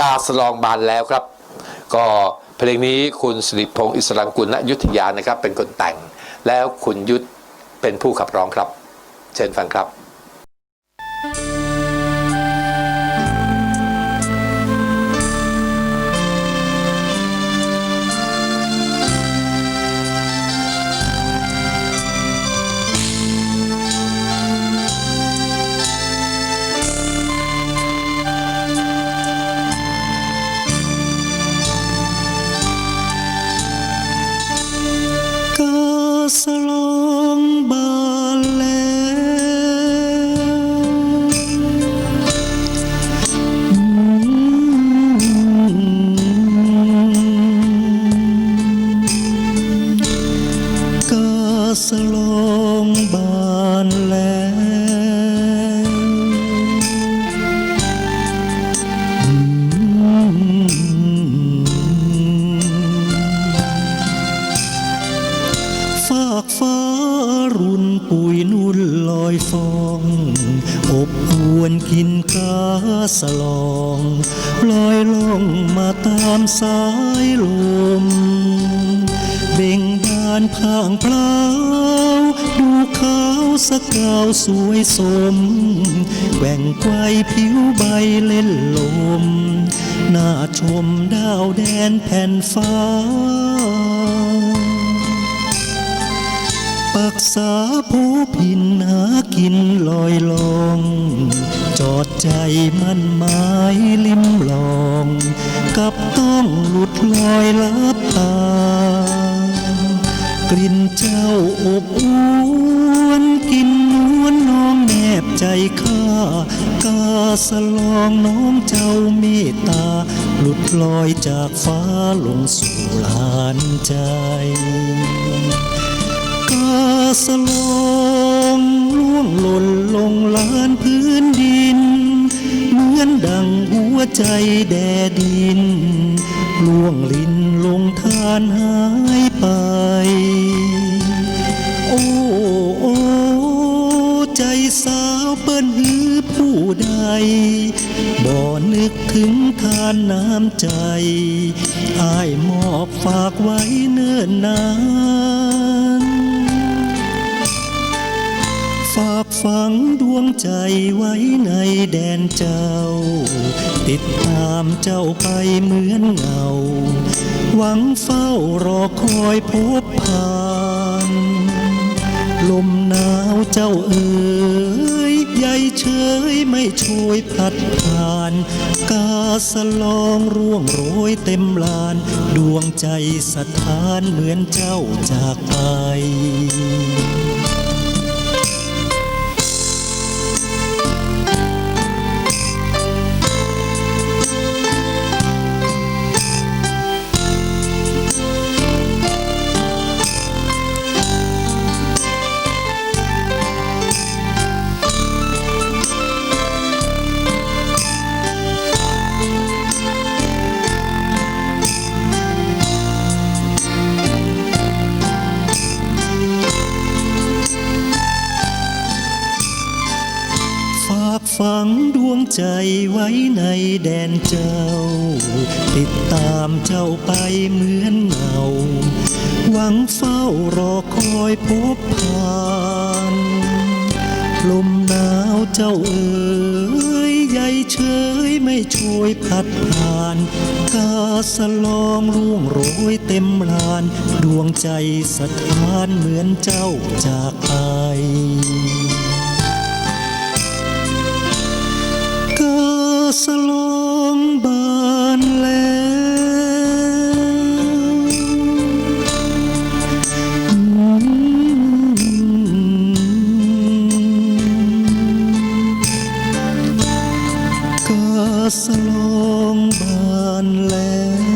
กาสลองบานแล้วครับ ก็เพลงนี้คุณสิริพงศ์อิสรังกุลณยุทธยานะครับ เป็นคนแต่ง แล้วคุณยุทธเป็นผู้ขับร้องครับ เชิญฟังครับ ส ปุยนุ่นลอยฟอง อบอวนกินกาสลองลอยล่องมาตามสายลม เบ่งบานพางพลาวดูขาวสกาวสวยสมแหว่งไกวผิวใบเล่นลม น่าชมดาวแดนแผ่นฟ้า ปักษาผู้พินหากินลอยลอง จอดใจมันหมายลิมลอง กับต้องหลุดลอยลับตากลิ่นเจ้าอบอวนกินนวลน้องแนบใจข้ากาสลองน้องเจ้าเมตตา หลุดลอยจากฟ้าลงสู่ลานใจ กาสลองล่วงหล่นลงลานพื้นดิน เหมือนดังหัวใจแดดิน ล่วงลินลงทานหายไป โอ้โอ้ใจสาวเปิ้นหือผู้ใด บ่นึกถึงทานน้ำใจอายมอบฝากไว้เนิ่นนาน ฝังดวงใจไว้ในแดนเจ้า ติดตามเจ้าไปเหมือนเงา หวังเฝ้ารอคอยพบผ่านลมหนาวเจ้าเอ๋ยใหญ่เฉยไม่ช่วยพัดผ่าน กาสลองร่วงโรยเต็มลาน ดวงใจสถานเหมือนเจ้าจากไป ฝังดวงใจไว้ในแดนเจ้า ติดตามเจ้าไปเหมือนเงา หวังเฝ้ารอคอยพบผ่านลมหนาวเจ้าเอ๋ยใหญ่เฉยไม่ช่วยพัดผ่านกาสลองร่วงโรยเต็มลาน ดวงใจสถานเหมือนเจ้าจากไป สลองบานแล้ว